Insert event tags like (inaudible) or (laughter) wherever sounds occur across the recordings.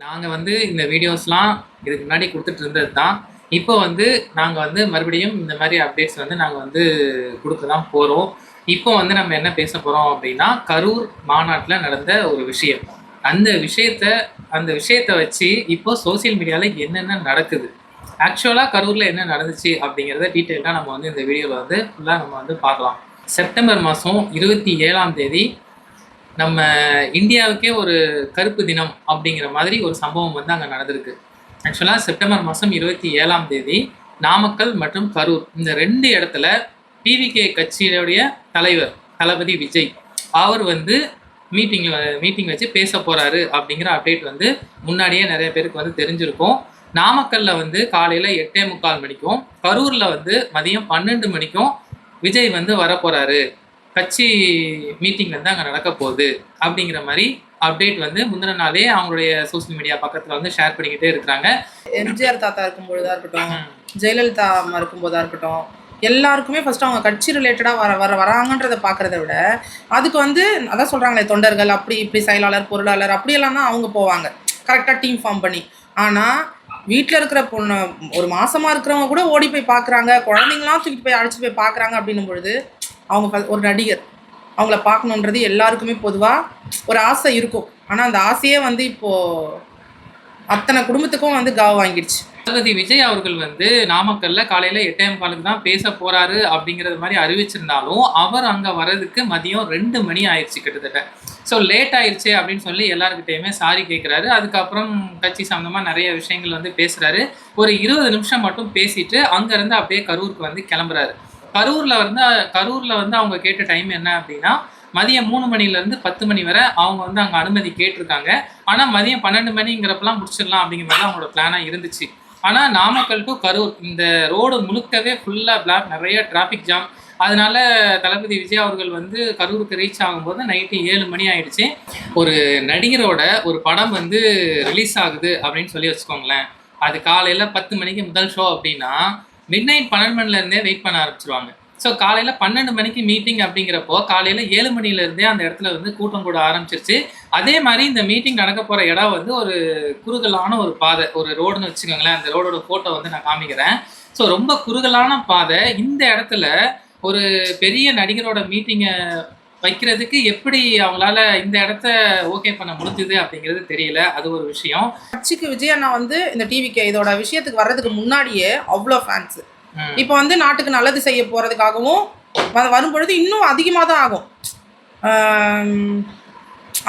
நாங்கள் வந்து இந்த வீடியோஸ்லாம் இதுக்கு முன்னாடி கொடுத்துட்டு இருந்தது தான் இப்போ வந்து நாங்கள் வந்து மறுபடியும் இந்த மாதிரி அப்டேட்ஸ் வந்து நாங்கள் வந்து கொடுக்க தான் போகிறோம் இப்போ வந்து நம்ம என்ன பேச போகிறோம் அப்படின்னா கரூர் மாநாட்டில் நடந்த ஒரு விஷயம். அந்த விஷயத்த அந்த விஷயத்த வச்சு இப்போ சோஷியல் மீடியாவில் என்னென்ன நடக்குது? ஆக்சுவலாக கரூரில் என்ன நடந்துச்சு அப்படிங்கிறத டீட்டெயிலாக நம்ம வந்து இந்த வீடியோவில் வந்து ஃபுல்லாக நம்ம வந்து பார்க்கலாம். செப்டம்பர் மாதம் இருபத்தி ஏழாம் தேதி நம்ம இந்தியாவுக்கே ஒரு கருப்பு தினம் அப்படிங்கிற மாதிரி ஒரு சம்பவம் வந்து அங்கே நடந்திருக்கு. ஆக்சுவலாக செப்டம்பர் மாதம் இருபத்தி ஏழாம் தேதி நாமக்கல் மற்றும் கரூர் இந்த ரெண்டு இடத்துல பிவிகே கட்சியுடைய தலைவர் தளபதி விஜய் அவர் வந்து மீட்டிங்கில் மீட்டிங் வச்சு பேச போகிறாரு அப்படிங்கிற அப்டேட் வந்து முன்னாடியே நிறைய பேருக்கு வந்து தெரிஞ்சிருக்கும். நாமக்கல்ல வந்து காலையில் எட்டே முக்கால் மணிக்கும் கரூரில் வந்து மதியம் பன்னெண்டு மணிக்கும் விஜய் வந்து வரப்போகிறாரு கட்சி மீட்டிங் வந்து அங்கே நடக்க போகுது அப்படிங்கிற மாதிரி அப்டேட் வந்து முந்தின நாளே அவங்களுடைய சோஷியல் மீடியா பக்கத்தில் வந்து ஷேர் பண்ணிக்கிட்டே இருக்கிறாங்க. எம்ஜிஆர் தாத்தா இருக்கும் பொழுதா இருக்கட்டும் ஜெயலலிதா அம்மா இருக்கும்போதா இருக்கட்டும் எல்லாருக்குமே ஃபர்ஸ்ட் அவங்க கட்சி ரிலேட்டடாக வர வர வராங்கன்றதை பார்க்கறத விட அதுக்கு வந்து அதான் சொல்கிறாங்களே தொண்டர்கள் அப்படி இப்படி செயலாளர் பொருளாளர் அப்படியெல்லாம் தான் அவங்க போவாங்க. கரெக்டாக டீம் ஃபார்ம் பண்ணி. ஆனால் வீட்டில் இருக்கிற பொண்ணு ஒரு மாசமா இருக்கிறவங்க கூட ஓடி போய் பார்க்குறாங்க குழந்தைங்களாம் தூக்கிட்டு போய் அழைச்சிட்டு போய் பார்க்குறாங்க அப்படின்னும் பொழுது அவங்க ஒரு நடிகர். அவங்கள பார்க்கணுன்றது எல்லாருக்குமே பொதுவாக ஒரு ஆசை இருக்கும். ஆனால் அந்த ஆசையே வந்து இப்போது அத்தனை குடும்பத்துக்கும் வந்து காவ் வாங்கிடுச்சு. தளபதி விஜய் அவர்கள் வந்து நாமக்கல்ல காலையில எட்டே காலுக்கு தான் பேச போறாரு அப்படிங்கிறது மாதிரி அறிவிச்சிருந்தாலும் அவர் அங்க வர்றதுக்கு மதியம் ரெண்டு மணி ஆயிடுச்சு கிட்டத்தட்ட. ஸோ லேட் ஆயிடுச்சு அப்படின்னு சொல்லி எல்லாருக்கிட்டையுமே சாரி கேட்குறாரு அதுக்கப்புறம் கட்சி சம்மந்தமாக நிறைய விஷயங்கள் வந்து பேசுறாரு. ஒரு இருபது நிமிஷம் மட்டும் பேசிட்டு அங்கேருந்து அப்படியே கரூருக்கு வந்து கிளம்புறாரு. கரூரில் வந்து கரூரில் வந்து அவங்க கேட்ட டைம் என்ன அப்படின்னா மதியம் மூணு மணிலேருந்து பத்து மணி வரை அவங்க வந்து அங்கே அனுமதி கேட்டிருக்காங்க. ஆனால் மதியம் பன்னெண்டு மணிங்கிறப்பெல்லாம் முடிச்சிடலாம் அப்படிங்கிற மாதிரி அவங்களோட பிளானாக இருந்துச்சு. ஆனால் நாமக்கல் டு கரூர் இந்த ரோடு முழுக்கவே ஃபுல்லாக பிளாக் நிறைய டிராஃபிக் ஜாம் அதனால தளபதி விஜய் அவர்கள் வந்து கரூருக்கு ரீச் ஆகும்போது நைட்டு ஏழு மணி ஆயிடுச்சு. ஒரு நடிகரோட ஒரு படம் வந்து ரிலீஸ் ஆகுது அப்படின்னு சொல்லி வச்சுக்கோங்களேன். அது காலையில் பத்து மணிக்கு முதல் ஷோ அப்படின்னா மிட் நைட் பன்னெண்டு மணிலிருந்தே வெயிட் பண்ண ஆரம்பிச்சிருவாங்க. ஸோ காலையில் பன்னெண்டு மணிக்கு மீட்டிங் அப்படிங்கிறப்போ காலையில் ஏழு மணிலேருந்தே அந்த இடத்துல வந்து கூட்டம் கூட ஆரம்பிச்சிருச்சு. அதே மாதிரி இந்த மீட்டிங் நடக்க போகிற இடம் வந்து ஒரு குறுகலான ஒரு பாதை. ஒரு ரோடுன்னு வச்சுக்கோங்களேன் அந்த ரோடோட போட்டோ வந்து நான் காமிக்கிறேன். ஸோ ரொம்ப குறுகலான பாதை. இந்த இடத்துல ஒரு பெரிய நடிகரோட மீட்டிங்கை வைக்கிறதுக்கு எப்படி அவங்களால இந்த இடத்த ஓகே பண்ண முடிஞ்சுது அப்படிங்கிறது தெரியல. அது ஒரு விஷயம். கட்சிக்கு விஜய் அண்ணா வந்து இந்த டிவிக்கு இதோட விஷயத்துக்கு வர்றதுக்கு முன்னாடியே அவ்வளோ ஃபேன்ஸ். இப்போ வந்து நாட்டுக்கு நல்லது செய்ய போகிறதுக்காகவும் வரும்பொழுது இன்னும் அதிகமாக தான் ஆகும்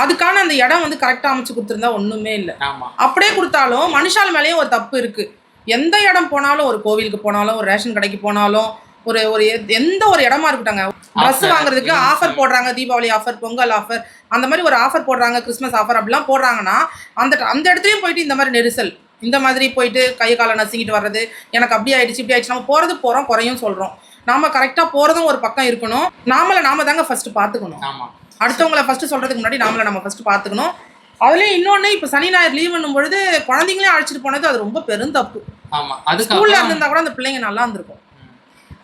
அதுக்கான அந்த இடம் வந்து கரெக்டாக அமைச்சு கொடுத்துருந்தா ஒன்றுமே இல்லை. ஆமா. அப்படியே கொடுத்தாலும் மனுஷால் மேலேயும் ஒரு தப்பு இருக்குது எந்த இடம் போனாலும் ஒரு கோவிலுக்கு போனாலும் ஒரு ரேஷன் கடைக்கு போனாலும் ஒரு ஒரு எந்த ஒரு இடமா இருக்கட்டாங்க ட்ரெஸ் வாங்குறதுக்கு. ஆஃபர் போடுறாங்க தீபாவளி ஆஃபர் பொங்கல் ஆஃபர் அந்த மாதிரி ஒரு ஆஃபர் போடுறாங்க கிறிஸ்மஸ் ஆஃபர் அப்படிலாம் போடுறாங்கன்னா அந்த அந்த இடத்துலையும் போயிட்டு இந்த மாதிரி நெரிசல். இந்த மாதிரி போயிட்டு கை காலை நசுங்கிட்டு வர்றது எனக்கு அப்படி ஆயிடுச்சு இப்படி ஆயிடுச்சு நம்ம போகிறது போகிறோம் குறையும் சொல்கிறோம் நாம கரெக்டாக போகிறதும் ஒரு பக்கம் இருக்கணும். நாமளை நாம தாங்க ஃபர்ஸ்ட் பார்த்துக்கணும். ஆமா. அடுத்தவங்கள ஃபர்ஸ்ட் சொல்றதுக்கு முன்னாடி நாமளை நம்ம ஃபர்ஸ்ட் பார்த்துக்கணும். அதுலயும் இன்னொன்று இப்போ சனி ஞாயிறு லீவ் பண்ணும் பொழுது குழந்தைங்களே அழைச்சிட்டு போனது அது ரொம்ப பெரும் தப்பு. ஆமா ஸ்கூல்ல அதுக்கப்புறம் இருந்திருந்தா கூட அந்த பிள்ளைங்க நல்லா இருந்திருக்கும்.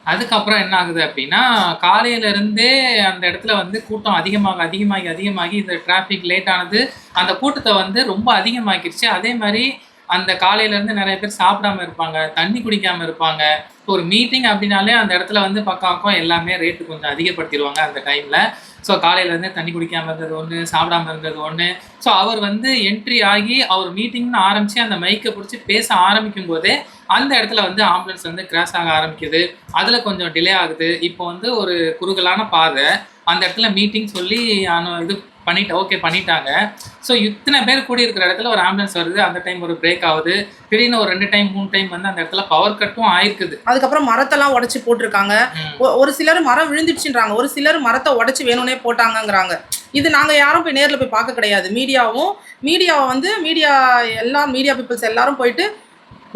அதுக்கப்புறம் என்ன ஆகுது அப்படின்னா காலையிலேருந்தே அந்த இடத்துல வந்து கூட்டம் அதிகமாக அதிகமாகி அதிகமாகி இந்த டிராஃபிக் லேட் ஆனது அந்த கூட்டத்தை வந்து ரொம்ப அதிகமாக்கிடுச்சு அதே மாதிரி அந்த காலையிலேருந்து நிறைய பேர் சாப்பிடாம இருப்பாங்க தண்ணி குடிக்காமல் இருப்பாங்க. ஒரு மீட்டிங் அப்படின்னாலே அந்த இடத்துல வந்து பக்கம் பக்கம் எல்லாமே ரேட்டு கொஞ்சம் அதிகப்படுத்திடுவாங்க அந்த டைமில் ஸோ காலையில் இருந்து தண்ணி குடிக்காமல் இருந்தது ஒன்று சாப்பிடாம இருந்தது ஒன்று ஸோ அவர் வந்து என்ட்ரி ஆகி அவர் மீட்டிங்னு ஆரம்பித்து அந்த மைக்கை பிடிச்சி பேச ஆரம்பிக்கும் போதே அந்த இடத்துல வந்து ஆம்புலன்ஸ் வந்து கிராஸ் ஆக ஆரம்பிக்குது. அதில் கொஞ்சம் டிலே ஆகுது. இப்போ வந்து ஒரு குறுகலான பாதை. அந்த இடத்துல மீட்டிங் சொல்லி இது பண்ணிட்டு ஓகே பண்ணிட்டாங்க. ஸோ இத்தனை பேர் கூடி இருக்கிற இடத்துல ஒரு ஆம்புலன்ஸ் வருது அந்த டைம் ஒரு பிரேக் ஆகுது. திடீர்னு ஒரு ரெண்டு டைம் மூணு டைம் வந்து அந்த இடத்துல பவர் கட்டும் ஆயிருக்குது. அதுக்கப்புறம் மரத்தெல்லாம் உடைச்சு போட்டிருக்காங்க. ஒரு சிலர் மரம் விழுந்துடுச்சுன்றாங்க. ஒரு சிலர் மரத்தை உடைச்சு வேணும்னே போட்டாங்கங்கிறாங்க. இது நாங்க யாரும் போய் நேர்ல போய் பார்க்க கிடையாது. மீடியாவும் மீடியாவை வந்து மீடியா எல்லா மீடியா பீப்புள்ஸ் எல்லாரும் போயிட்டு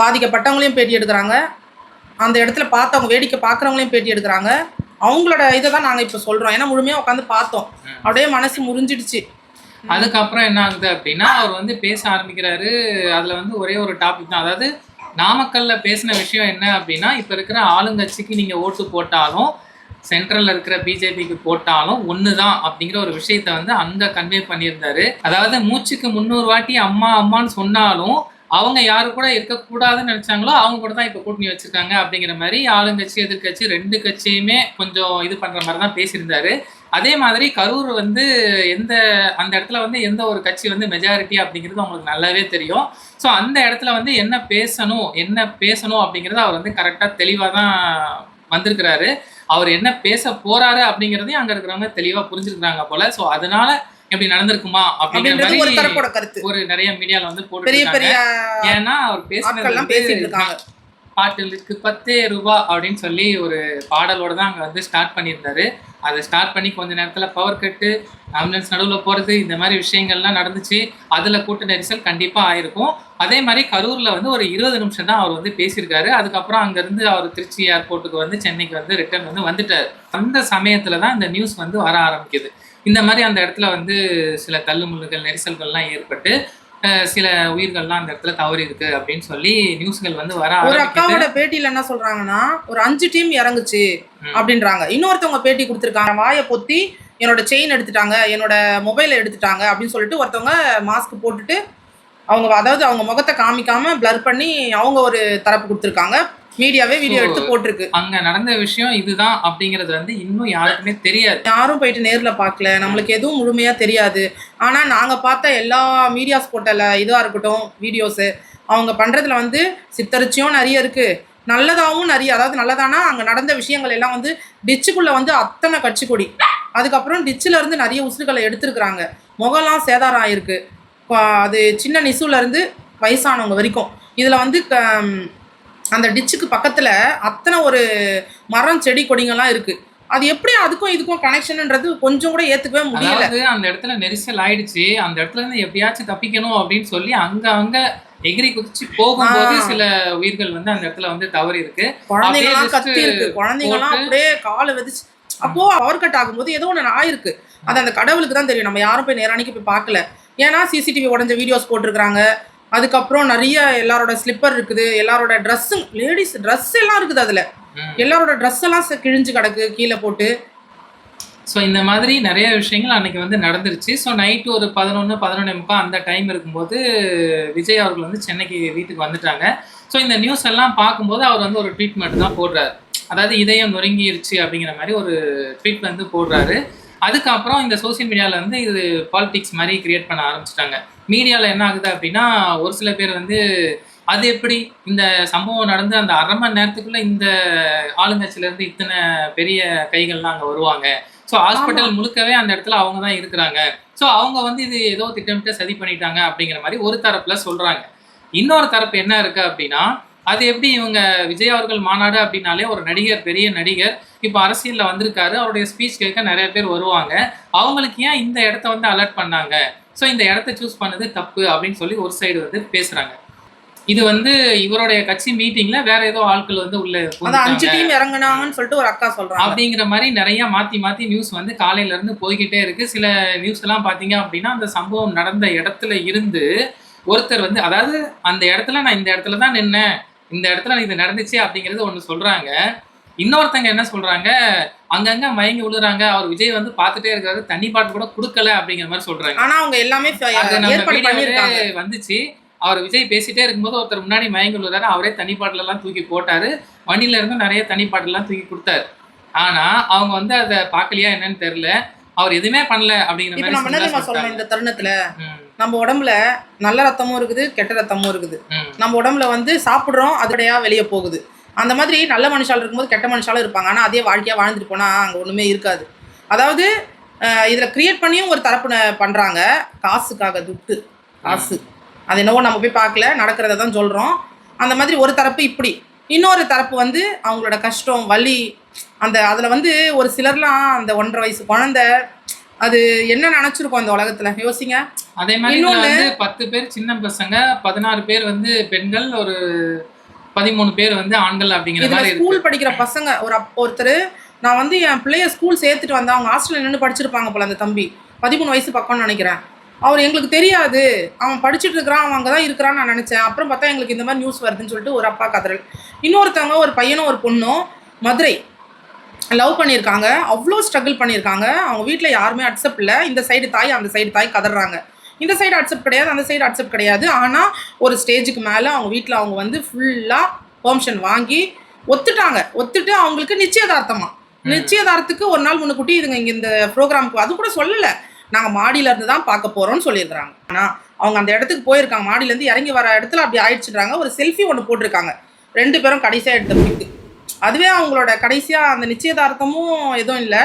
பாதிக்கப்பட்டவங்களையும் பேட்டி எடுக்கிறாங்க. அந்த இடத்துல பார்த்தவங்க வேடிக்கை பார்க்குறவங்களையும் பேட்டி எடுக்கிறாங்க. அவங்களோட இதை தான் நாங்கள் இப்போ சொல்கிறோம் ஏன்னா முழுமையாக உட்காந்து பார்த்தோம். அப்படியே மனசு முறிஞ்சிடுச்சு. அதுக்கப்புறம் என்ன ஆகுது அப்படின்னா அவர் வந்து பேச ஆரம்பிக்கிறாரு. அதுல வந்து ஒரே ஒரு டாபிக் தான். அதாவது நாமக்கல்ல பேசின விஷயம் என்ன அப்படின்னா இப்ப இருக்கிற ஆளுங்கட்சிக்கு நீங்க ஓட்டு போட்டாலும் சென்ட்ரல்ல இருக்கிற பிஜேபிக்கு போட்டாலும் ஒண்ணுதான் அப்படிங்கிற ஒரு விஷயத்த வந்து அங்க கன்வே பண்ணியிருந்தாரு. அதாவது மூச்சுக்கு முந்நூறு வாட்டி அம்மா அம்மான்னு சொன்னாலும் அவங்க யாரு கூட இருக்கக்கூடாதுன்னு நினைச்சாங்களோ அவங்க கூட தான் இப்போ கூட்டணி வச்சிருக்காங்க அப்படிங்கிற மாதிரி ஆளுங்கட்சி எதிர்க்கட்சி ரெண்டு கட்சியுமே கொஞ்சம் இது பண்ற மாதிரி தான் பேசியிருந்தாரு. அதே மாதிரி கரூர் வந்து எந்த அந்த இடத்துல வந்து எந்த ஒரு கட்சி வந்து மெஜாரிட்டி அப்படிங்கிறது அவங்களுக்கு நல்லாவே தெரியும். ஸோ அந்த இடத்துல வந்து என்ன பேசணும் என்ன பேசணும் அப்படிங்கிறது அவர் வந்து கரெக்டாக தெளிவாக தான் வந்திருக்கிறாரு. அவர் என்ன பேச போறாரு அப்படிங்கிறதையும் அங்கே இருக்கிறவங்க தெளிவாக புரிஞ்சுருக்கிறாங்க போல. ஸோ அதனால இப்படி நடந்திருக்குமா ஒரு மாதிரி ஒரு நிறைய மீடியால வந்து போட்டு பெரிய பெரிய ஏன்னா அவர் பேசினது பாட்டிலுக்கு பத்தே ரூபா அப்படின்னு சொல்லி ஒரு பாடலோட தான் அங்கே வந்து ஸ்டார்ட் பண்ணியிருந்தாரு. அதை ஸ்டார்ட் பண்ணி கொஞ்ச நேரத்தில் பவர் கட்டு ஆம்புலன்ஸ் நடுவில் போகிறது இந்த மாதிரி விஷயங்கள்லாம் நடந்துச்சு. அதில் கூட்ட நெரிசல் கண்டிப்பாக ஆயிருக்கும். அதே மாதிரி கரூரில் வந்து ஒரு இருபது நிமிஷம் தான் அவர் வந்து பேசியிருக்காரு. அதுக்கப்புறம் அங்கேருந்து அவர் திருச்சி ஏர்போர்ட்டுக்கு வந்து சென்னைக்கு வந்து ரிட்டர்ன் வந்து வந்துட்டார். அந்த சமயத்தில் தான் இந்த நியூஸ் வந்து வர ஆரம்பிக்குது. இந்த மாதிரி அந்த இடத்துல வந்து சில தள்ளுமுள்ளுகள் நெரிசல்கள்லாம் ஏற்பட்டு சில உயிர்கள்லாம் அந்த இடத்துல தவறி இருக்கு அப்படின்னு சொல்லி நியூஸ்கள் வந்து வர ஒரு அக்காவோட பேட்டியில என்ன சொல்றாங்கன்னா ஒரு அஞ்சு டீம் இறங்குச்சு. அப்படின்றாங்க. இன்னொருத்தவங்க பேட்டி கொடுத்துருக்காங்க. வாயை பொத்தி என்னோட செயின் எடுத்துட்டாங்க என்னோட மொபைலை எடுத்துட்டாங்க அப்படின்னு சொல்லிட்டு ஒருத்தவங்க மாஸ்க் போட்டுட்டு அவங்க அதாவது அவங்க முகத்தை காமிக்காம பிளர் பண்ணி அவங்க ஒரு தரப்பு கொடுத்துருக்காங்க. மீடியாவே வீடியோ எடுத்து போட்டிருக்கு. அங்க நடந்த விஷயம் இதுதான் அப்படிங்கிறது வந்து இன்னும் யாருக்குமே தெரியாது. யாரும் போயிட்டு நேர்ல பார்க்கல. நம்மளுக்கு எதுவும் முழுமையா தெரியாது. ஆனா நாங்க பார்த்த எல்லா மீடியாஸ் போட்டல இதுவா இருக்கட்டும் வீடியோஸ் அவங்க பண்றதுல வந்து சித்தரிச்சியும் நிறைய இருக்கு. நல்லதாகவும் நிறைய அதாவது நல்லதானா அங்க நடந்த விஷயங்கள் எல்லாம் வந்து டிச்சுக்குள்ள வந்து அத்தனை கட்சி கொடி. அதுக்கப்புறம் டிச்சில் இருந்து நிறைய உசுறுகளை எடுத்திருக்கிறாங்க. முகம்லாம் சேதாரம் ஆயிருக்கு. அது சின்ன நிசுல இருந்து வயசானவங்க வரைக்கும். இதுல வந்து க- அந்த டிச்சுக்கு பக்கத்துல அத்தனை ஒரு மரம் செடி கொடிங்கெல்லாம் இருக்கு. அது எப்படி அதுக்கும் இதுக்கும் கனெக்ஷன்ன்றது கொஞ்சம் கூட ஏத்துக்கவே முடியல. அந்த இடத்துல நெரிசல் ஆயிடுச்சு. அந்த இடத்துல இருந்து எப்படியாச்சும் தப்பிக்கணும் அப்படின்னு சொல்லி அங்க அங்க எகிரி குதிச்சு போகும்போது. சில உயிர்கள் வந்து அந்த இடத்துல வந்து தவறி இருக்கு. குழந்தைங்கலாம் அப்படியே கத்தி இருக்கு குழந்தைங்கலாம் போட்டு- அப்படியே காலை வெதிச்சு அப்போ பவர் கட் ஆகும்போது ஏதோ ஒன்று ஆயிருக்கு. அது அந்த கடவுளுக்கு தான் தெரியும். நம்ம யாரும் போய் நேரானிக்கு போய் பார்க்கல. ஏன்னா சிசிடிவி உடஞ்ச வீடியோஸ் போட்டிருக்கிறாங்க. அதுக்கப்புறம் நிறைய எல்லாரோட ஸ்லிப்பர் இருக்குது எல்லாரோட ட்ரெஸ்ஸு லேடிஸ் ட்ரெஸ் எல்லாம் இருக்குது அதுல. எல்லாரோட ட்ரெஸ் எல்லாம் கிழிஞ்சு கிடக்கு கீழே போட்டு. ஸோ இந்த மாதிரி நிறைய விஷயங்கள் அன்னைக்கு வந்து நடந்துருச்சு. ஸோ நைட்டு ஒரு பதினொன்று பதினொன்று முக்கால் அந்த டைம் இருக்கும்போது விஜய் அவர்கள் வந்து சென்னைக்கு வீட்டுக்கு வந்துட்டாங்க. ஸோ இந்த நியூஸ் எல்லாம் பார்க்கும்போது அவர் வந்து ஒரு ட்ரீட்மெண்ட் தான் போடுறாரு. அதாவது இதயம் நொறுங்கிருச்சு அப்படிங்கிற மாதிரி ஒரு வந்து போடுறாரு. அதுக்கப்புறம் இந்த சோஷியல் மீடியாவில் வந்து இது பாலிடிக்ஸ் மாதிரி கிரியேட் பண்ண ஆரம்பிச்சிட்டாங்க. மீடியாவில் என்ன ஆகுது அப்படின்னா ஒரு சில பேர் வந்து அது எப்படி இந்த சம்பவம் நடந்து அந்த அரை மணி நேரத்துக்குள்ள இந்த ஆளுங்கட்சியிலேருந்து இத்தனை பெரிய கைகள்லாம் அங்கே வருவாங்க. ஸோ ஹாஸ்பிட்டல் முழுக்கவே அந்த இடத்துல அவங்க தான் இருக்கிறாங்க. ஸோ அவங்க வந்து இது ஏதோ திட்டமிட்டு சதி பண்ணிட்டாங்க அப்படிங்கிற மாதிரி ஒரு தரப்புல சொல்றாங்க. இன்னொரு தரப்பு என்ன இருக்கு அப்படின்னா அது எப்படி இவங்க விஜய் அவர்கள் மாநாடு அப்படின்னாலே ஒரு நடிகர் பெரிய நடிகர் இப்போ அரசியல்ல வந்திருக்காரு. அவருடைய ஸ்பீச் கேட்க நிறைய பேர் வருவாங்க. அவங்களுக்கு ஏன் இந்த இடத்த வந்து அலர்ட் பண்ணாங்க? ஸோ இந்த இடத்த சூஸ் பண்ணது தப்பு அப்படின்னு சொல்லி ஒரு சைடு வந்து பேசுறாங்க. இது வந்து இவருடைய கட்சி மீட்டிங்ல வேற ஏதோ ஆட்கள் வந்து உள்ள அஞ்சு. டீம் இறங்குனாங்கன்னு சொல்லிட்டு ஒரு அக்கா சொல்றாங்க. அப்படிங்கிற மாதிரி நிறைய மாத்தி மாத்தி நியூஸ் வந்து காலையில இருந்து போய்கிட்டே இருக்கு. சில நியூஸ் எல்லாம் பாத்தீங்க அப்படின்னா அந்த சம்பவம் நடந்த இடத்துல இருந்து ஒருத்தர் வந்து அதாவது அந்த இடத்துல நான் இந்த இடத்துல தான் நின்னேன். இந்த இடத்துல இது நடந்துச்சு அப்படிங்கிறது ஒண்ணு சொல்றாங்க. இன்னொருத்தங்க என்ன சொல்றாங்க? அங்கங்க மயங்கி விழுறாங்க. அவர் விஜய் வந்து பார்த்துட்டே இருக்காரு. தண்ணி பாட்டு கூட கொடுக்கல அப்படிங்கிற மாதிரி சொல்றாங்க. ஆனா அவங்க எல்லாமே வந்துச்சு. அவர் விஜய் பேசிட்டே இருக்கும்போது ஒருத்தர் முன்னாடி மயங்கி விழுறாரு. அவரே தண்ணி பாட்டில் எல்லாம் தூக்கி போட்டாரு. வண்டியில இருந்து நிறைய தண்ணி பாட்டில் எல்லாம் தூக்கி கொடுத்தாரு. ஆனா அவங்க வந்து அதை பார்க்கலையா என்னன்னு தெரியல. அவர் எதுவுமே பண்ணல அப்படிங்கிற மாதிரி. இந்த தருணத்துல? நம்ம உடம்புல நல்ல ரத்தமும் இருக்குது கெட்ட ரத்தமும் இருக்குது. நம்ம உடம்புல வந்து சாப்பிடுறோம் அதுடையா வெளியே போகுது. அந்த மாதிரி நல்ல மனுஷால் இருக்கும்போது கெட்ட மனுஷாலும் இருப்பாங்க. ஆனா அதே வாழ்க்கையா வாழ்ந்துட்டு போனா அங்க ஒண்ணுமே இருக்காது. அதாவது இதுல கிரியேட் பண்ணியும் ஒரு தரப்பு பண்றாங்க. காசுக்காக துட்டு காசு. அது என்னவோ நம்ம போய் பார்க்கல நடக்கிறத தான் சொல்றோம். அந்த மாதிரி ஒரு தரப்பு இப்படி. இன்னொரு தரப்பு வந்து அவங்களோட கஷ்டம் வலி அந்த அதுல வந்து ஒரு சிலர்லாம் அந்த ஒன்றரை வயசு குழந்தை அது என்ன நினைச்சிருக்கோம் இந்த உலகத்துல? யோசிங்க. அதே மாதிரி வந்து பத்து பேர் சின்ன பசங்க பதினாறு பேர் வந்து பெண்கள் ஒரு பதிமூணு பேர் வந்து ஆண்கள் அப்படிங்கிற மாதிரி ஸ்கூல் படிக்கிற பசங்க ஒரு ஒருத்தர் நான் வந்து என் பிள்ளைய ஸ்கூல் சேர்த்துட்டு வந்தேன் அவங்க ஹாஸ்டல்ல நின்று படிச்சிருப்பாங்க போல அந்த தம்பி. பதிமூணு வயசு பக்கம்னு நினைக்கிறேன். அவர் எங்களுக்கு தெரியாது. அவன் படிச்சுட்டு இருக்கிறான் அவன் அங்கே தான் இருக்கிறான்னு நான் நினச்சேன். அப்புறம் பார்த்தா எங்களுக்கு இந்த மாதிரி நியூஸ் வருதுன்னு சொல்லிட்டு ஒரு அப்பா கதறல். இன்னொருத்தவங்க ஒரு பையனும் ஒரு பொண்ணும் மதுரை லவ் பண்ணியிருக்காங்க. அவ்வளோ ஸ்ட்ரகிள் பண்ணியிருக்காங்க. அவங்க வீட்டில் யாருமே அக்செப்ட் இல்லை. இந்த சைடு தாய் அந்த சைடு தாய் கதறாங்க. இந்த சைடு அக்செப்ட் கிடையாது அந்த சைடு அக்செப்ட் கிடையாது. ஆனால் ஒரு ஸ்டேஜுக்கு மேலே அவங்க வீட்டில் அவங்க வந்து ஃபுல்லாக பெர்மிஷன் வாங்கி ஒத்துட்டாங்க. ஒத்துட்டு அவங்களுக்கு நிச்சயதார்த்தமா. நிச்சயதார்த்தத்துக்கு ஒரு நாள் முன்னுக்கூட்டி இதுங்க இங்கே இந்த ப்ரோக்ராமுக்கு அது கூட சொல்லலை. நாங்கள் மாடியில இருந்து தான் பார்க்க போகிறோம்னு சொல்லியிருக்கிறாங்க ஆனால் அவங்க அந்த இடத்துக்கு போயிருக்காங்க. மாடியிலேருந்து இறங்கி வர இடத்துல அப்படி ஆயிடுச்சுன்றாங்க. ஒரு செல்ஃபி ஒன்று போட்டிருக்காங்க. ரெண்டு பேரும் கடைசியாக எடுத்த பிக்கு அதுவே அவங்களோட கடைசியாக அந்த நிச்சயதார்த்தமும் எதுவும் இல்லை.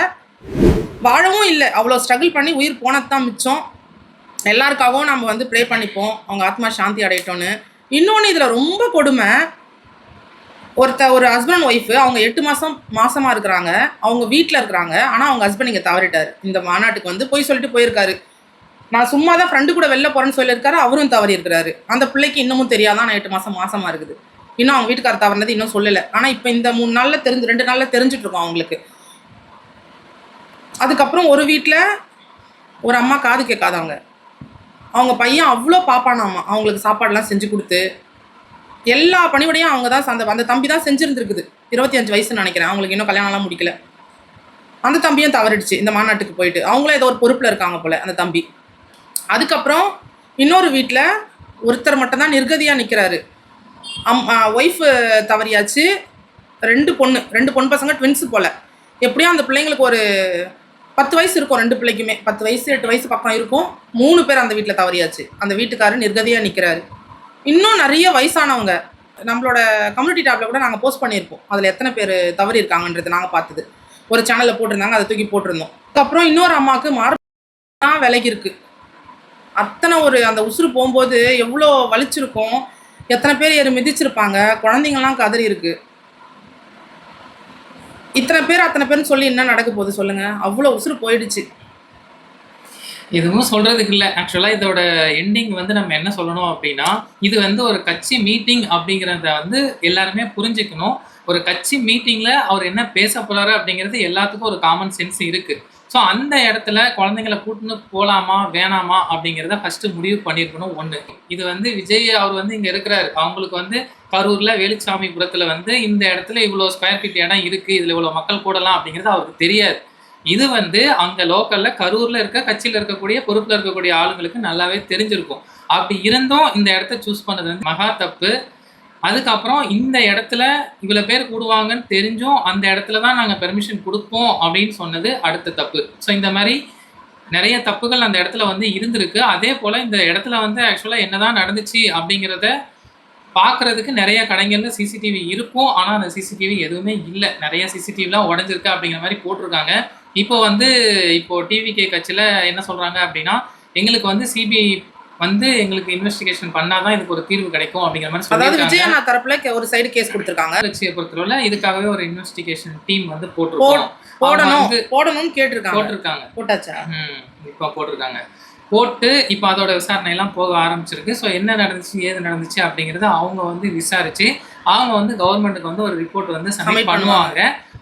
வாழவும் இல்லை. அவ்வளோ ஸ்ட்ரகிள் பண்ணி உயிர் போனது தான் மிச்சம். எல்லாருக்காகவும் நம்ம வந்து ப்ரே பண்ணிப்போம். அவங்க ஆத்மா சாந்தி அடையட்டோன்னு இன்னொன்று இதில் ரொம்ப கொடுமை. ஒருத்த ஒரு ஹஸ்பண்ட் ஒய்ஃபு அவங்க எட்டு மாதம் மாசமாக இருக்கிறாங்க. அவங்க வீட்டில் இருக்கிறாங்க. ஆனால் அவங்க ஹஸ்பண்ட் இங்கே தவறிட்டார். இந்த மாநாட்டுக்கு வந்து போய் சொல்லிட்டு போயிருக்காரு. நான் சும்மா தான் ஃப்ரெண்டு கூட வெளில போகிறேன்னு சொல்லியிருக்காரு. அவரும் தவறி இருக்கிறாரு. அந்த பிள்ளைக்கு இன்னமும் தெரியாதான் நான் எட்டு மாதம் மாசமாக இருக்குது. இன்னும் அவங்க வீட்டுக்காரர் தவறினது இன்னும் சொல்லலை. ஆனால் இப்போ இந்த மூணு நாளில் தெரிஞ்சு ரெண்டு நாளில் தெரிஞ்சுட்டு இருக்கோம் அவங்களுக்கு. அதுக்கப்புறம் ஒரு வீட்டில் ஒரு அம்மா காது கேட்காதவங்க. அவங்க பையன் அவ்வளோ பாப்பானாமா. அவங்களுக்கு சாப்பாடெல்லாம் செஞ்சு கொடுத்து எல்லா பணிவிடையும் அவங்க தான் அந்த அந்த தம்பி தான் செஞ்சுருந்துருக்குது. இருபத்தி அஞ்சு வயசுன்னு நினைக்கிறேன். அவங்களுக்கு இன்னும் கல்யாணம்லாம் முடிக்கல. அந்த தம்பியும் தவறிடுச்சு இந்த மாநாட்டுக்கு போயிட்டு. அவங்களும் ஏதோ ஒரு பொறுப்பில் இருக்காங்க போல அந்த தம்பி. அதுக்கப்புறம் இன்னொரு வீட்டில் ஒருத்தர் மட்டும்தான் நிர்கதியாக நிற்கிறாரு அம் ஒய்ஃபு தவறியாச்சு. ரெண்டு பொண்ணு ரெண்டு பொண்ணு பசங்க ட்வின்ஸு போல. எப்படியும் அந்த பிள்ளைங்களுக்கு ஒரு பத்து வயசு இருக்கும் ரெண்டு பிள்ளைக்குமே. பத்து வயசு எட்டு வயசு பக்கம் இருக்கும். மூணு பேர் அந்த வீட்டில் தவறியாச்சு. அந்த வீட்டுக்காரர் நிர்கதியாக நிற்கிறாரு இன்னும் நிறைய வயசானவங்க நம்மளோட கம்யூனிட்டி டேப்பில் கூட நாங்கள் போஸ்ட் பண்ணியிருப்போம். அதில் எத்தனை பேர் தவறி இருக்காங்கன்றது நாங்கள் பார்த்தது. ஒரு சேனலில் போட்டிருந்தாங்க அதை தூக்கி போட்டிருந்தோம். அதுக்கப்புறம் இன்னொரு அம்மாவுக்கு மார்பு விலகி இருக்குது அத்தனை ஒரு அந்த உசுறு போகும்போது எவ்வளோ வலிச்சிருக்கும். எத்தனை பேர் ஏறி மிதிச்சிருப்பாங்க. குழந்தைங்கலாம் கதறி இருக்குது இத்தனை பேர் அத்தனை பேர்னு சொல்லி என்ன நடக்க போகுது சொல்லுங்க. அவ்வளோ உசுறு போயிடுச்சு. எதுவும் சொல்றதுக்கு இல்லை. ஆக்சுவலாக இதோட எண்டிங் வந்து நம்ம என்ன சொல்லணும் அப்படின்னா இது வந்து ஒரு கட்சி மீட்டிங் அப்படிங்கிறத வந்து எல்லாருமே புரிஞ்சுக்கணும். ஒரு கட்சி மீட்டிங்கில் அவர் என்ன பேச போறாரு அப்படிங்கிறது எல்லாத்துக்கும் ஒரு காமன் சென்ஸ் இருக்கு. ஸோ அந்த இடத்துல குழந்தைங்களை கூட்டின்னு போகலாமா வேணாமா அப்படிங்கிறத ஃபஸ்ட்டு முடிவு பண்ணியிருக்கணும் ஒன்று இது வந்து விஜய் அவர் வந்து இங்கே இருக்கிறாரு. அவங்களுக்கு வந்து கரூரில் வேலுச்சாமிபுரத்தில் வந்து இந்த இடத்துல இவ்வளோ ஸ்கொயர் ஃபீட் இடம் இருக்குது இதில் இவ்வளோ மக்கள் கூடலாம் அப்படிங்கிறது அவருக்கு தெரியாது. இது வந்து அங்கே லோக்கலில் கரூரில் இருக்க கட்சியில் இருக்கக்கூடிய பொறுப்பில் இருக்கக்கூடிய ஆளுங்களுக்கு நல்லாவே தெரிஞ்சிருக்கும். அப்படி இருந்தும் இந்த இடத்த சூஸ் பண்ணது வந்து மகா தப்பு. அதுக்கப்புறம் இந்த இடத்துல இவ்வளோ பேர் கூடுவாங்கன்னு தெரிஞ்சும் அந்த இடத்துல தான் நாங்கள் பெர்மிஷன் கொடுப்போம் அப்படின்னு சொன்னது அடுத்த தப்பு. ஸோ இந்த மாதிரி நிறைய தப்புகள் அந்த இடத்துல வந்து இருந்திருக்கு. அதே போல் இந்த இடத்துல வந்து ஆக்சுவலாக என்னதான் நடந்துச்சு அப்படிங்கிறத பார்க்குறதுக்கு நிறைய கடைகளில் சிசிடிவி இருக்கும். ஆனால் அந்த சிசிடிவி எதுவுமே இல்லை. நிறைய சிசிடிவிலாம் உடஞ்சிருக்கு அப்படிங்கிற மாதிரி போட்டிருக்காங்க. இப்போ வந்து இப்போது டிவிகே கட்சியில் என்ன சொல்கிறாங்க அப்படின்னா எங்களுக்கு வந்து சிபிஐ வந்து எங்களுக்கு இன்வெஸ்டிகேஷன் பண்ணாதான் இதுக்கு ஒரு தீர்வு கிடைக்கும் அப்படிங்கிற மாதிரி அதாவது சொல்லியிருக்காங்க. விஜய் அண்ணா தரப்புல ஒரு சைடு கேஸ் கொடுத்துருக்காங்க. கட்சியை பொறுத்தவரை இதுக்காகவே ஒரு இன்வெஸ்டிகேஷன் டீம் வந்து போட்டிருக்கோம். போடணும். போடணும்னு கேட்டிருக்காங்க. போட்டிருக்காங்க. போட்டாச்சா? ம், இப்போ போட்டிருக்காங்க. போட்டு இப்போ அதோட விசாரணை எல்லாம் போக ஆரம்பிச்சிருக்கு. ஸோ என்ன நடந்துச்சு ஏது நடந்துச்சு அப்படிங்கிறத அவங்க வந்து விசாரிச்சு அவங்க வந்து கவர்மெண்ட்டுக்கு வந்து ஒரு ரிப்போர்ட் வந்து சப்மிட் பண்ணுவாங்க.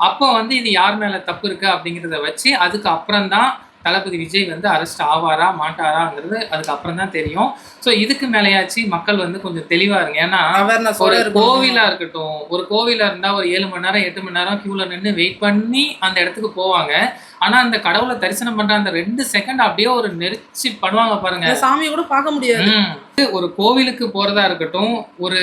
அப்போ வந்து இது யார் மேல தப்பு இருக்கு அப்படிங்கிறத வச்சு அதுக்கு அப்புறம் தான் தளபதி விஜய் வந்து அரெஸ்ட் ஆவாரா மாட்டாராங்கிறது அதுக்கு அப்புறம் தான் தெரியும். ஸோ இதுக்கு மேலேயாச்சு மக்கள் வந்து கொஞ்சம் தெளிவா இருங்க. ஏன்னா ஒரு கோவிலா இருக்கட்டும் ஒரு கோவிலா இருந்தா ஒரு ஏழு மணி நேரம் எட்டு மணி நேரம் கியூல நின்று வெயிட் பண்ணி அந்த இடத்துக்கு போவாங்க. ஆனா அந்த கடவுளை தரிசனம் பண்ற அந்த ரெண்டு செகண்ட் அப்படியே ஒரு நெரிச்சு பண்ணுவாங்க பாருங்க. சாமியை கூட பார்க்க முடியாது. ஒரு கோவிலுக்கு போறதா இருக்கட்டும் ஒரு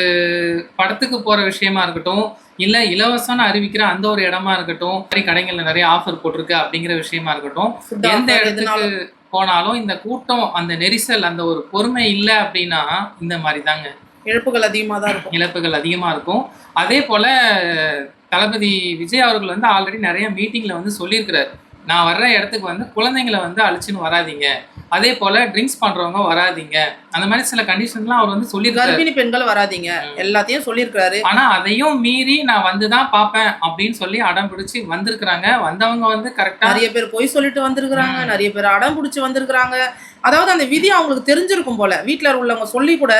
படத்துக்கு போற விஷயமா இருக்கட்டும் இல்ல இலவசம்னு அறிவிக்கிற அந்த ஒரு இடமா இருக்கட்டும் மாதிரி கடைகள்ல நிறைய ஆஃபர் போட்டிருக்கு அப்படிங்கிற விஷயமா இருக்கட்டும் எந்த இடத்துக்கு போனாலும் இந்த கூட்டம் அந்த நெரிசல் அந்த ஒரு பொறுமை இல்லை அப்படின்னா இந்த மாதிரி தாங்க இழப்புகள் அதிகமாக தான் இருக்கும். இழப்புகள் அதிகமாக இருக்கும். அதே போல் தளபதி விஜய் அவர்கள் வந்து ஆல்ரெடி நிறைய மீட்டிங்கில் வந்து சொல்லியிருக்கிறார். நான் வர்ற இடத்துக்கு வந்து குழந்தைங்களை வந்து அழிச்சுன்னு வராதீங்க. அதே போல் ட்ரிங்க்ஸ் பண்ணுறவங்க வராதீங்க. அந்த மாதிரி சில கண்டிஷன்லாம் அவர் வந்து சொல்லியிருக்காரு. கர்ப்பிணி பெண்கள் வராதீங்க. எல்லாத்தையும் சொல்லியிருக்காரு ஆனால் அதையும் மீறி நான் வந்து தான் பார்ப்பேன் அப்படின்னு சொல்லி அடம் பிடிச்சி வந்திருக்கிறாங்க. வந்தவங்க வந்து கரெக்டாக நிறைய பேர் பொய் சொல்லிட்டு வந்திருக்கிறாங்க. நிறைய பேர் அடம் பிடிச்சி வந்திருக்கிறாங்க. அதாவது அந்த விதி அவங்களுக்கு தெரிஞ்சிருக்கும் போல. வீட்டில் உள்ளவங்க சொல்லி கூட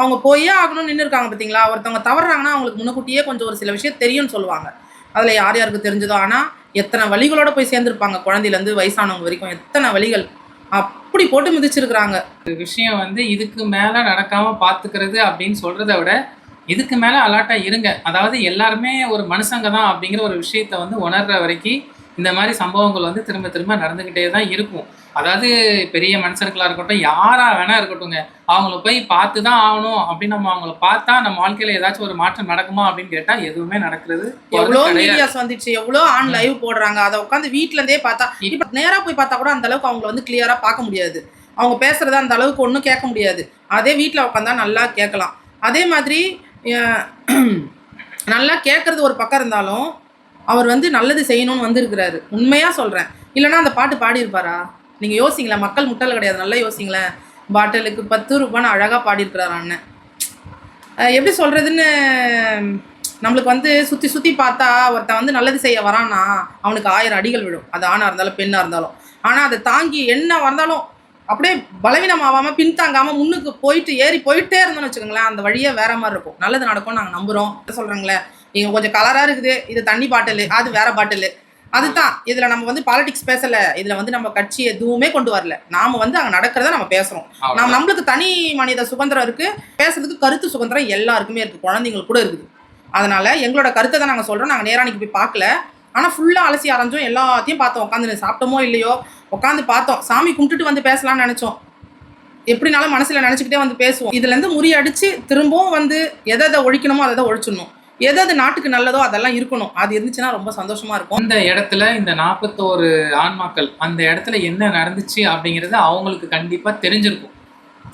அவங்க போயே ஆகணும்னு நின்று இருக்காங்க பார்த்தீங்களா ஒருத்தவங்க தவறுறாங்கன்னா அவங்களுக்கு முன்னக்கூட்டியே கொஞ்சம் ஒரு சில விஷயம் தெரியும்னு சொல்லுவாங்க. அதில் யார் யாருக்கு தெரிஞ்சதோ. ஆனால் எத்தனை வழிகளோட போய் சேர்ந்துருப்பாங்க குழந்தையிலேருந்து வயசானவங்க வரைக்கும்? எத்தனை வழிகள் அப்படி போட்டு மிதிச்சிருக்கிறாங்க. விஷயம் வந்து இதுக்கு மேலே நடக்காமல் பார்த்துக்கிறது அப்படின்னு சொல்கிறத விட இதுக்கு மேலே அலர்ட்டாக இருங்க. அதாவது எல்லாருமே ஒரு மனுஷங்க தான் அப்படிங்கிற ஒரு விஷயத்த வந்து உணர்ற வரைக்கும் இந்த மாதிரி சம்பவங்கள் வந்து திரும்ப திரும்ப நடந்துக்கிட்டே தான் இருக்கும். அதாவது பெரிய மனுஷர்களாக இருக்கட்டும் யாராக வேணா இருக்கட்டும்ங்க. அவங்கள போய் பார்த்து தான் ஆகணும். அப்படின்னு நம்ம அவங்கள பார்த்தா நம்ம வாழ்க்கையில் ஏதாச்சும் ஒரு மாற்றம் நடக்குமா அப்படின்னு கேட்டால் எதுவுமே நடக்கிறது எவ்வளோ. மீடியாஸ் வந்துச்சு எவ்வளோ ஆன் லைவ் போடுறாங்க. அதை உட்காந்து வீட்ல இருந்தே பார்த்தா இப்போ நேரா போய் பார்த்தா கூட அந்த அளவுக்கு அவங்கள வந்து கிளியரா பார்க்க முடியாது. அவங்க பேசுறத அந்த அளவுக்கு ஒன்றும் கேட்க முடியாது. அதே வீட்டில் உட்காந்தா நல்லா கேட்கலாம். அதே மாதிரி (clears throat) நல்லா கேட்கறது ஒரு பக்கம் இருந்தாலும் அவர் வந்து நல்லது செய்யணும்னு வந்திருக்கிறாரு. உண்மையாக சொல்கிறேன் இல்லைன்னா அந்த பாட்டு பாடியிருப்பாரா? நீங்கள் யோசிங்களேன். மக்கள் முட்டல் கிடையாது. நல்லா யோசிங்களேன். பாட்டிலுக்கு பத்து ரூபான்னு அழகாக பாடியிருக்கிறார் அண்ணன். எப்படி சொல்கிறதுன்னு நம்மளுக்கு வந்து சுற்றி சுற்றி பார்த்தா ஒருத்தன் வந்து நல்லது செய்ய வரானா அவனுக்கு ஆயிரம் அடிகள் விழும். அது ஆணாக இருந்தாலும் பெண்ணாக இருந்தாலும். ஆனால் அதை தாங்கி என்ன வந்தாலும் அப்படியே பலவீனம் ஆகாம பின்தாங்காம முன்னுக்கு போயிட்டு ஏறி போயிட்டே இருந்தோம்னு வச்சுக்கோங்களேன் அந்த வழியே வேற மாதிரி இருக்கும். நல்லது நடக்கும் நாங்கள் நம்புறோம். சொல்றாங்களே. இங்க கொஞ்சம் கலரா இருக்குது. இது தண்ணி பாட்டில் அது வேற பாட்டில். அதுதான். இதுல நம்ம வந்து பாலிடிக்ஸ் பேசல. இதுல வந்து நம்ம கட்சி எதுவுமே கொண்டு வரல. நாம வந்து அங்க நடக்கிறத நம்ம பேசுறோம். நம்ம நம்மளுக்கு தனி மனித சுதந்திரம் இருக்கு. பேசுறதுக்கு கருத்து சுதந்திரம் எல்லாருக்குமே இருக்கு. குழந்தைங்களுக்கு கூட இருக்குது. அதனால எங்களோட கருத்தை தான் நாங்கள் சொல்றோம். நாங்கள் நேராணிக்கு போய் பார்க்கல. ஆனால் ஃபுல்லாக அலசி அரைஞ்சோம். எல்லாத்தையும் பார்த்தோம். உட்காந்து சாப்பிட்டோமோ இல்லையோ? உட்காந்து பார்த்தோம். சாமி கும்பிட்டுட்டு வந்து பேசலாம்னு நினைச்சோம். எப்படினாலும் மனசுல நினச்சிக்கிட்டே வந்து பேசுவோம். இதுலேருந்து முறியடிச்சு திரும்பவும் வந்து எதை எதை ஒழிக்கணுமோ அதை எதை ஒழிச்சிடணும். எது நாட்டுக்கு நல்லதோ அதெல்லாம் இருக்கணும். அது இருந்துச்சுன்னா ரொம்ப சந்தோஷமா இருக்கும். இந்த இடத்துல இந்த நாற்பத்தோரு ஆன்மாக்கள் அந்த இடத்துல என்ன நடந்துச்சு அப்படிங்கிறது அவங்களுக்கு கண்டிப்பாக தெரிஞ்சிருக்கும்.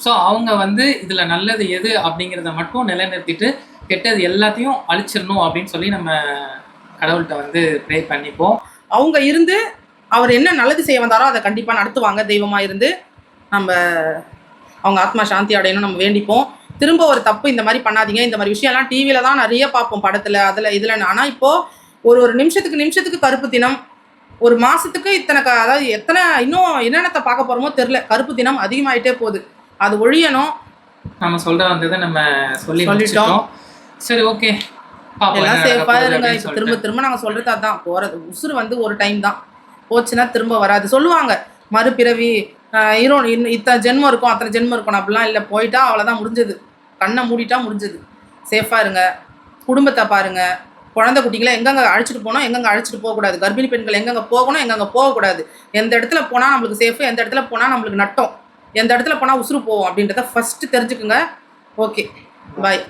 ஸோ அவங்க வந்து இதில் நல்லது எது அப்படிங்கிறத மட்டும் நிலைநிறுத்திட்டு கெட்டது எல்லாத்தையும் அழிச்சிடணும் அப்படின்னு சொல்லி நம்ம கடவுள்கிட்ட வந்து ப்ரே பண்ணிப்போம். அவங்க இருந்து அவர் என்ன நல்லது செய்ய வந்தாரோ அதை கண்டிப்பாக நடத்துவாங்க. தெய்வமாக இருந்து நம்ம அவங்க ஆத்மா சாந்தி அடையணும் நம்ம வேண்டிப்போம். திரும்ப ஒரு தப்பு இந்த மாதிரி பண்ணாதீங்க. இந்த மாதிரி விஷயம்லாம் டிவியில் தான் நிறைய பார்ப்போம் படத்தில் அதில் இதில். ஆனால் இப்போது ஒரு ஒரு நிமிஷத்துக்கு நிமிஷத்துக்கு கருப்பு தினம் ஒரு மாதத்துக்கு இத்தனை க அதாவது எத்தனை இன்னும் என்னென்னத்தை பார்க்க போகிறோமோ தெரில கருப்பு தினம் அதிகமாயிட்டே போகுது. அது ஒழியணும். நம்ம சொல்ற வந்ததை நம்ம சொல்லி சொல்லிட்டோம். சரி ஓகே. பாப்போம் எல்லாம் சேஃபாக இருங்க. இப்போ. திரும்ப திரும்ப நாங்கள் சொல்கிறது அதான். போகிறது உசுறு வந்து ஒரு டைம் தான். போச்சுன்னா திரும்ப வராது. சொல்லுவாங்க மறுபிறவி ஆஹ் இரு இன்னும் இத்தனை ஜென்மம் இருக்கும் அத்தனை ஜென்மம் இருக்கும். அப்படிலாம் இல்லை போயிட்டா அவ்வளோதான் முடிஞ்சது. கண்ணை மூடிட்டா முடிஞ்சது. சேஃபாக இருங்க. குடும்பத்தை பாருங்க. குழந்தை குட்டிகளை எங்கெங்க அழைச்சிட்டு போனோம் எங்கெங்க அழைச்சிட்டு போகக்கூடாது கர்ப்பிணி பெண்கள் எங்கெங்கே போகணும் எங்கெங்கே போகக்கூடாது எந்த இடத்துல போனால் நம்மளுக்கு சேஃபு எந்த இடத்துல போனால் நம்மளுக்கு நட்டம். எந்த இடத்துல போனால் உசுறு போவோம் அப்படின்றத ஃபஸ்ட்டு தெரிஞ்சுக்குங்க. Okay bye